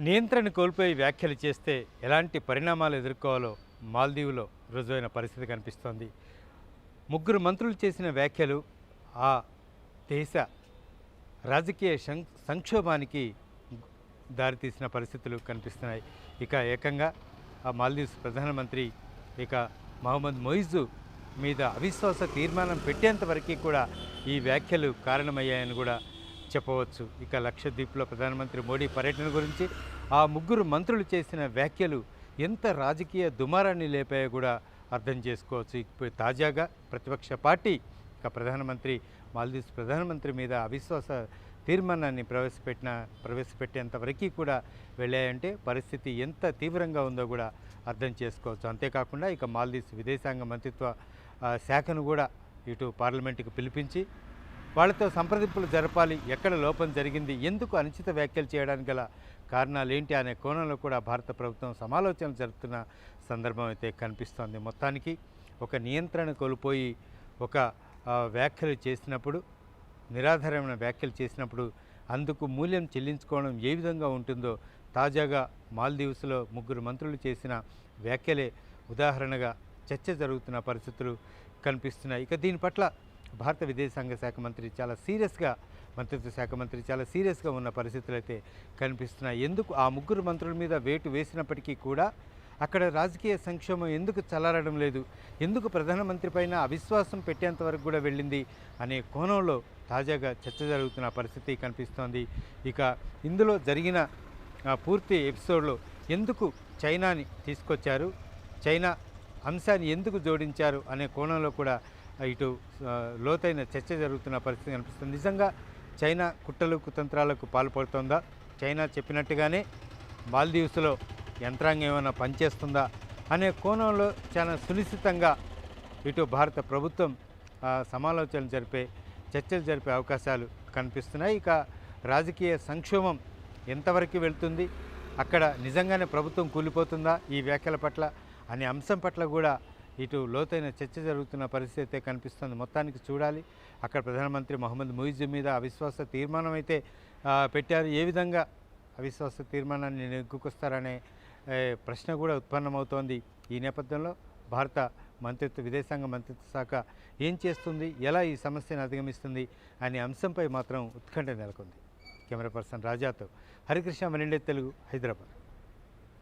నియంత్రణ కోల్పోయి వ్యాఖ్యలు చేస్తే ఎలాంటి పరిణామాలు ఎదుర్కోవాలో మాల్దీవులో రుజువైన పరిస్థితి కనిపిస్తోంది. ముగ్గురు మంత్రులు చేసిన వ్యాఖ్యలు ఆ దేశ రాజకీయ సం- సంక్షోభానికి దారితీసిన పరిస్థితులు కనిపిస్తున్నాయి. ఇక ఏకంగా ఆ మాల్దీవ్స్ ప్రధానమంత్రి ఇక మహమ్మద్ మొయిజు మీద అవిశ్వాస తీర్మానం పెట్టేంత వరకు కూడా ఈ వ్యాఖ్యలు కారణమయ్యాయని కూడా చెప్పవచ్చు. ఇక లక్షద్వీప్లో ప్రధానమంత్రి మోడీ పర్యటన గురించి ఆ ముగ్గురు మంత్రులు చేసిన వ్యాఖ్యలు ఎంత రాజకీయ దుమారాన్ని లేపాయో కూడా అర్థం చేసుకోవచ్చు. ఇప్పుడు తాజాగా ప్రతిపక్ష పార్టీ ఇక ప్రధానమంత్రి మాల్దీవ్స్ ప్రధానమంత్రి మీద అవిశ్వాస తీర్మానాన్ని ప్రవేశపెట్టిన ప్రవేశపెట్టేంతవరకు కూడా వెళ్ళాయంటే పరిస్థితి ఎంత తీవ్రంగా ఉందో కూడా అర్థం చేసుకోవచ్చు. అంతేకాకుండా ఇక మాల్దీవ్స్ విదేశాంగ మంత్రిత్వ శాఖను కూడా ఇటు పార్లమెంటుకు పిలిపించి వాళ్ళతో సంప్రదింపులు జరపాలి ఎక్కడ లోపం జరిగింది ఎందుకు అనుచిత వ్యాఖ్యలు చేయడానికి గల కారణాలు ఏంటి అనే కోణంలో కూడా భారత ప్రభుత్వం సమాలోచనలు జరుపుతున్న సందర్భం అయితే కనిపిస్తోంది. మొత్తానికి ఒక నియంత్రణ కోల్పోయి ఒక వ్యాఖ్యలు చేసినప్పుడు నిరాధారమైన వ్యాఖ్యలు చేసినప్పుడు అందుకు మూల్యం చెల్లించుకోవడం ఏ విధంగా ఉంటుందో తాజాగా మాల్దీవ్స్లో ముగ్గురు మంత్రులు చేసిన వ్యాఖ్యలే ఉదాహరణగా చర్చ జరుగుతున్న పరిస్థితులు కనిపిస్తున్నాయి. ఇక దీని పట్ల భారత విదేశాంగ శాఖ మంత్రి చాలా సీరియస్గా మంత్రిత్వ శాఖ మంత్రి చాలా సీరియస్గా ఉన్న పరిస్థితులు అయితే కనిపిస్తున్నాయి. ఎందుకు ఆ ముగ్గురు మంత్రుల మీద వేటు వేసినప్పటికీ కూడా అక్కడ రాజకీయ సంక్షోభం ఎందుకు చల్లారడం లేదు? ఎందుకు ప్రధానమంత్రి పైన అవిశ్వాసం పెట్టేంత వరకు కూడా వెళ్ళింది అనే కోణంలో తాజాగా చర్చ జరుగుతున్న పరిస్థితి కనిపిస్తోంది. ఇక ఇందులో జరిగిన ఆ, పూర్తి ఎపిసోడ్లో ఎందుకు చైనాని తీసుకొచ్చారు? చైనా అంశాన్ని ఎందుకు జోడించారు? అనే కోణంలో కూడా ఇటు లోతైన చర్చ జరుగుతున్న పరిస్థితి కనిపిస్తుంది. నిజంగా చైనా కుట్రలు కుతంత్రాలకు పాల్పడుతోందా? చైనా చెప్పినట్టుగానే మాల్దీవ్స్లో యంత్రాంగం ఏమైనా పనిచేస్తుందా? అనే కోణంలో చాలా సునిశ్చితంగా ఇటు భారత ప్రభుత్వం సమాలోచనలు జరిపే చర్చలు జరిపే అవకాశాలు కనిపిస్తున్నాయి. ఇక రాజకీయ సంక్షోభం ఎంతవరకు వెళ్తుంది? అక్కడ నిజంగానే ప్రభుత్వం కూలిపోతుందా? ఈ వ్యాఖ్యల పట్ల అనే అంశం పట్ల కూడా ఇటు లోతైన చర్చ జరుగుతున్న పరిస్థితి అయితే కనిపిస్తుంది. మొత్తానికి చూడాలి. అక్కడ ప్రధానమంత్రి మహమ్మద్ ముయిజ్ మీద అవిశ్వాస తీర్మానం అయితే పెట్టారు. ఏ విధంగా అవిశ్వాస తీర్మానాన్ని నెగ్గుకొస్తారనే ప్రశ్న కూడా ఉత్పన్నమవుతోంది. ఈ నేపథ్యంలో భారత మంత్రిత్వ విదేశాంగ మంత్రిత్వ శాఖ ఏం చేస్తుంది? ఎలా ఈ సమస్యను అధిగమిస్తుంది? అనే అంశంపై మాత్రం ఉత్కంఠ నెలకొంది. కెమెరా పర్సన్ రాజాతో హరికృష్ణ మరిండే తెలుగు హైదరాబాద్.